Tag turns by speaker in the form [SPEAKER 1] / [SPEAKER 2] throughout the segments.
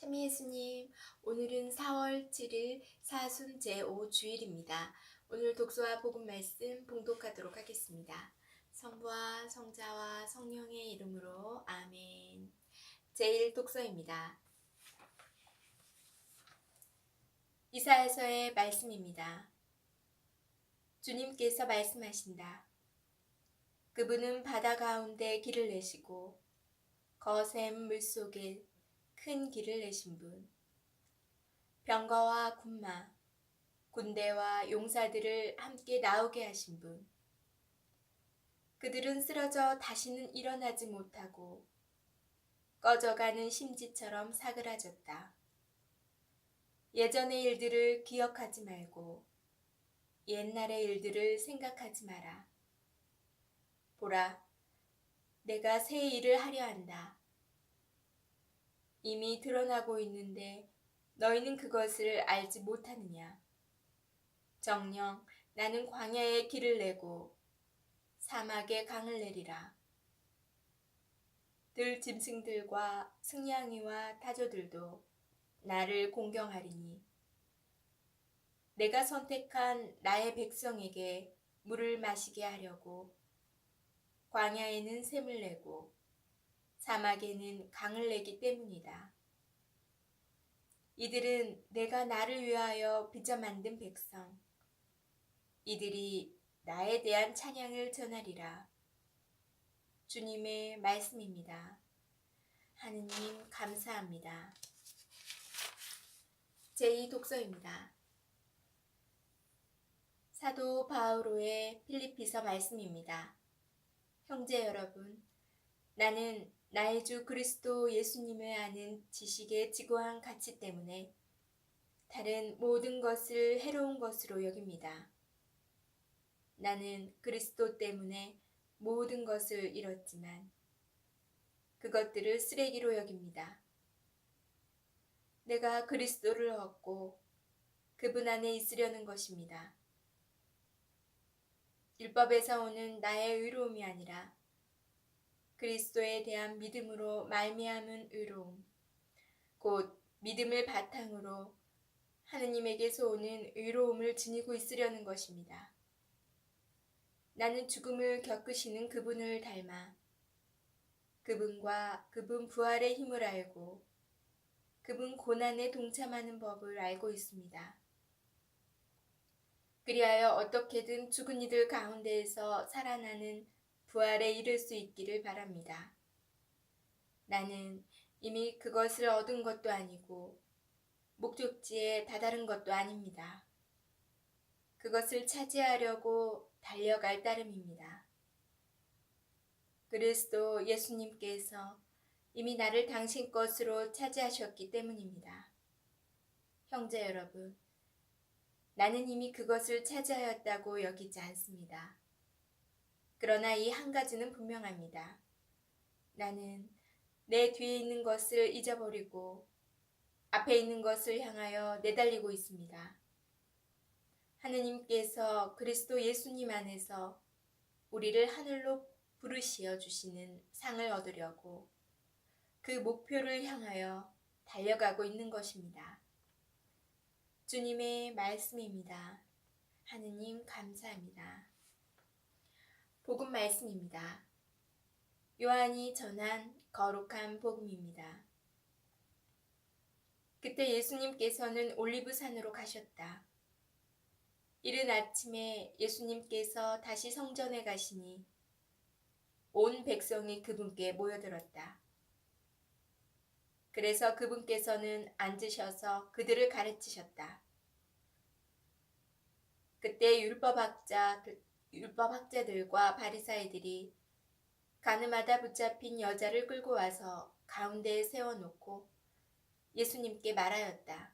[SPEAKER 1] 참미 예수님, 오늘은 4월 7일 사순 제5주일입니다. 오늘 독서와 복음 말씀 봉독하도록 하겠습니다. 성부와 성자와 성령의 이름으로 아멘. 제1 독서입니다. 이사야서의 말씀입니다. 주님께서 말씀하신다. 그분은 바다 가운데 길을 내시고 거센 물속에 큰 길을 내신 분. 병거와 군마, 군대와 용사들을 함께 나오게 하신 분. 그들은 쓰러져 다시는 일어나지 못하고 꺼져가는 심지처럼 사그라졌다. 예전의 일들을 기억하지 말고 옛날의 일들을 생각하지 마라. 보라, 내가 새 일을 하려 한다. 이미 드러나고 있는데 너희는 그것을 알지 못하느냐. 정령 나는 광야에 길을 내고 사막에 강을 내리라. 들 짐승들과 승냥이와 타조들도 나를 공경하리니 내가 선택한 나의 백성에게 물을 마시게 하려고 광야에는 샘을 내고 사막에는 강을 내기 때문이다. 이들은 내가 나를 위하여 빚어 만든 백성. 이들이 나에 대한 찬양을 전하리라. 주님의 말씀입니다. 하느님 감사합니다. 제2 독서입니다. 사도 바오로의 필리피서 말씀입니다. 형제 여러분, 나는 나의 주 그리스도 예수님을 아는 지식의 지고한 가치 때문에 다른 모든 것을 해로운 것으로 여깁니다. 나는 그리스도 때문에 모든 것을 잃었지만 그것들을 쓰레기로 여깁니다. 내가 그리스도를 얻고 그분 안에 있으려는 것입니다. 율법에서 오는 나의 의로움이 아니라 그리스도에 대한 믿음으로 말미암은 의로움, 곧 믿음을 바탕으로 하느님에게서 오는 의로움을 지니고 있으려는 것입니다. 나는 죽음을 겪으시는 그분을 닮아 그분과 그분 부활의 힘을 알고 그분 고난에 동참하는 법을 알고 있습니다. 그리하여 어떻게든 죽은 이들 가운데에서 살아나는 부활에 이를 수 있기를 바랍니다. 나는 이미 그것을 얻은 것도 아니고 목적지에 다다른 것도 아닙니다. 그것을 차지하려고 달려갈 따름입니다. 그리스도 예수님께서 이미 나를 당신 것으로 차지하셨기 때문입니다. 형제 여러분, 나는 이미 그것을 차지하였다고 여기지 않습니다. 그러나 이 한 가지는 분명합니다. 나는 내 뒤에 있는 것을 잊어버리고 앞에 있는 것을 향하여 내달리고 있습니다. 하느님께서 그리스도 예수님 안에서 우리를 하늘로 부르시어 주시는 상을 얻으려고 그 목표를 향하여 달려가고 있는 것입니다. 주님의 말씀입니다. 하느님 감사합니다. 복음 말씀입니다. 요한이 전한 거룩한 복음입니다. 그때 예수님께서는 올리브 산으로 가셨다. 이른 아침에 예수님께서 다시 성전에 가시니 온 백성이 그분께 모여들었다. 그래서 그분께서는 앉으셔서 그들을 가르치셨다. 그때 율법학자 율법 학자들과 바리사이들이 가늠하다 붙잡힌 여자를 끌고 와서 가운데에 세워놓고 예수님께 말하였다.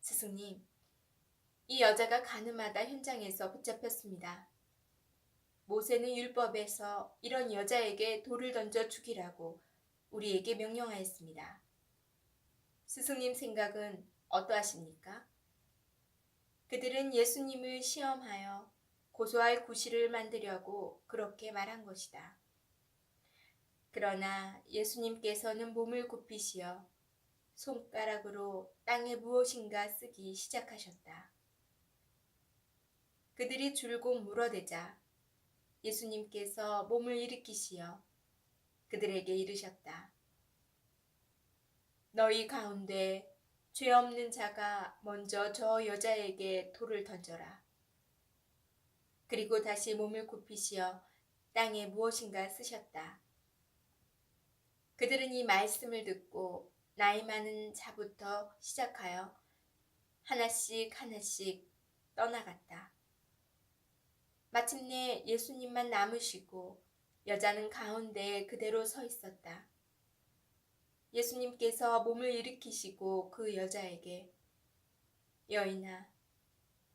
[SPEAKER 1] 스승님, 이 여자가 가늠하다 현장에서 붙잡혔습니다. 모세는 율법에서 이런 여자에게 돌을 던져 죽이라고 우리에게 명령하였습니다. 스승님 생각은 어떠하십니까? 그들은 예수님을 시험하여 고소할 구실을 만들려고 그렇게 말한 것이다. 그러나 예수님께서는 몸을 굽히시어 손가락으로 땅에 무엇인가 쓰기 시작하셨다. 그들이 줄곧 물어대자 예수님께서 몸을 일으키시어 그들에게 이르셨다. 너희 가운데 죄 없는 자가 먼저 저 여자에게 돌을 던져라. 그리고 다시 몸을 굽히시어 땅에 무엇인가 쓰셨다. 그들은 이 말씀을 듣고 나이 많은 자부터 시작하여 하나씩 하나씩 떠나갔다. 마침내 예수님만 남으시고 여자는 가운데에 그대로 서 있었다. 예수님께서 몸을 일으키시고 그 여자에게 여인아,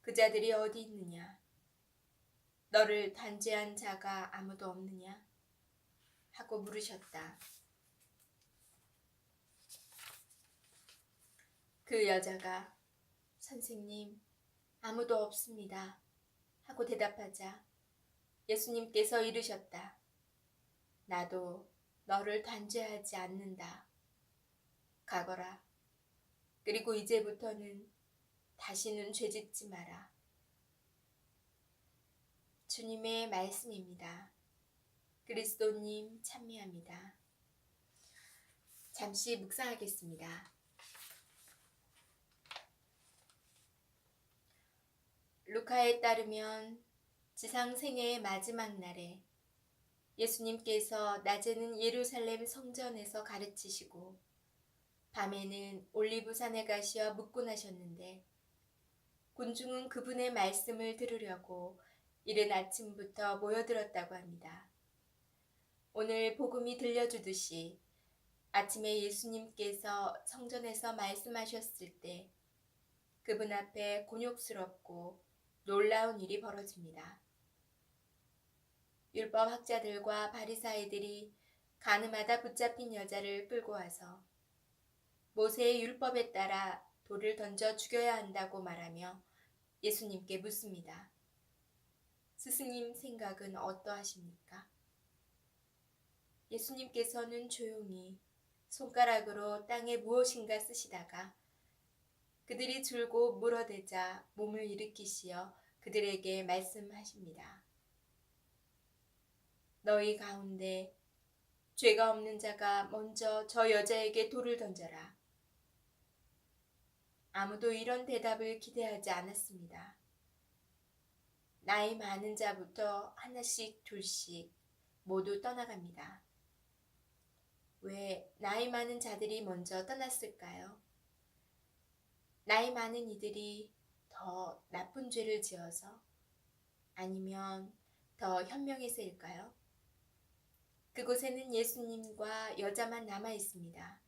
[SPEAKER 1] 그 자들이 어디 있느냐? 너를 단죄한 자가 아무도 없느냐? 하고 물으셨다. 그 여자가 선생님, 아무도 없습니다. 하고 대답하자 예수님께서 이르셨다. 나도 너를 단죄하지 않는다. 가거라. 그리고 이제부터는 다시는 죄 짓지 마라. 주님의 말씀입니다. 그리스도님 찬미합니다. 잠시 묵상하겠습니다. 루카에 따르면 지상 생애의 마지막 날에 예수님께서 낮에는 예루살렘 성전에서 가르치시고 밤에는 올리브산에 가시어 묵군하셨는데 군중은 그분의 말씀을 들으려고 이른 아침부터 모여들었다고 합니다. 오늘 복음이 들려주듯이 아침에 예수님께서 성전에서 말씀하셨을 때 그분 앞에 곤욕스럽고 놀라운 일이 벌어집니다. 율법 학자들과 바리사이들이 가늠하다 붙잡힌 여자를 끌고 와서 모세의 율법에 따라 돌을 던져 죽여야 한다고 말하며 예수님께 묻습니다. 스승님 생각은 어떠하십니까? 예수님께서는 조용히 손가락으로 땅에 무엇인가 쓰시다가 그들이 줄고 물어대자 몸을 일으키시어 그들에게 말씀하십니다. 너희 가운데 죄가 없는 자가 먼저 저 여자에게 돌을 던져라. 아무도 이런 대답을 기대하지 않았습니다. 나이 많은 자부터 하나씩 둘씩 모두 떠나갑니다. 왜 나이 많은 자들이 먼저 떠났을까요? 나이 많은 이들이 더 나쁜 죄를 지어서 아니면 더 현명해서일까요? 그곳에는 예수님과 여자만 남아 있습니다.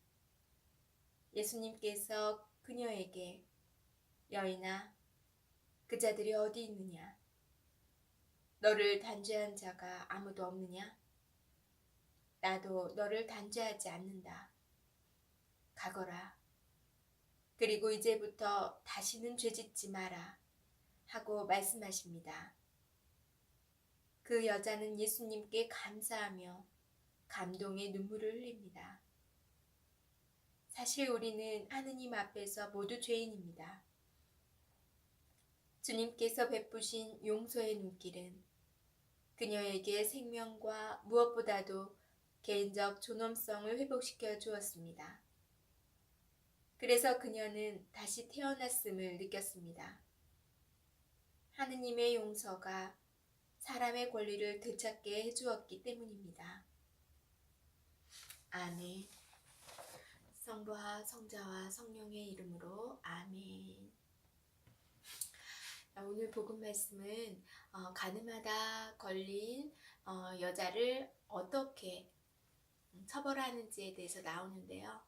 [SPEAKER 1] 예수님께서 그녀에게 여인아, 그 자들이 어디 있느냐? 너를 단죄한 자가 아무도 없느냐? 나도 너를 단죄하지 않는다. 가거라. 그리고 이제부터 다시는 죄짓지 마라. 하고 말씀하십니다. 그 여자는 예수님께 감사하며 감동의 눈물을 흘립니다. 사실 우리는 하느님 앞에서 모두 죄인입니다. 주님께서 베푸신 용서의 눈길은 그녀에게 생명과 무엇보다도 개인적 존엄성을 회복시켜 주었습니다. 그래서 그녀는 다시 태어났음을 느꼈습니다. 하느님의 용서가 사람의 권리를 되찾게 해주었기 때문입니다. 아멘. 성부와 성자와 성령의 이름으로 아멘. 오늘 복음 말씀은 어, 가늠하다 걸린 어, 여자를 어떻게 처벌하는지에 대해서 나오는데요.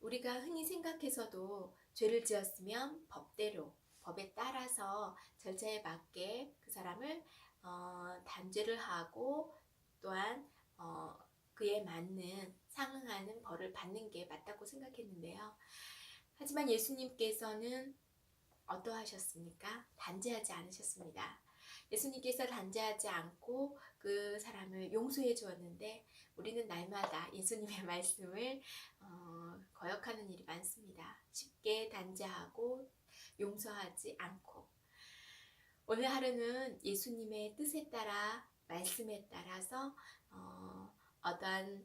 [SPEAKER 1] 우리가 흔히 생각해서도 죄를 지었으면 법대로 법에 따라서 절차에 맞게 그 사람을 어, 단죄를 하고 또한 어, 그에 맞는 상응하는 벌을 받는 게 맞다고 생각했는데요. 하지만 예수님께서는 어떠하셨습니까? 단죄하지 않으셨습니다. 예수님께서 단죄하지 않고 그 사람을 용서해 주었는데 우리는 날마다 예수님의 말씀을 어, 거역하는 일이 많습니다. 쉽게 단죄하고 용서하지 않고 오늘 하루는 예수님의 뜻에 따라 말씀에 따라서 어, 어떠한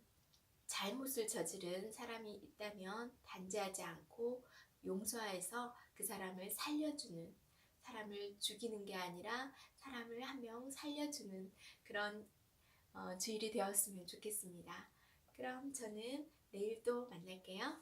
[SPEAKER 1] 잘못을 저지른 사람이 있다면 단죄하지 않고 용서해서 그 사람을 살려주는 사람을 죽이는 게 아니라 사람을 한 명 살려주는 그런 어, 주일이 되었으면 좋겠습니다. 그럼 저는 내일 또 만날게요.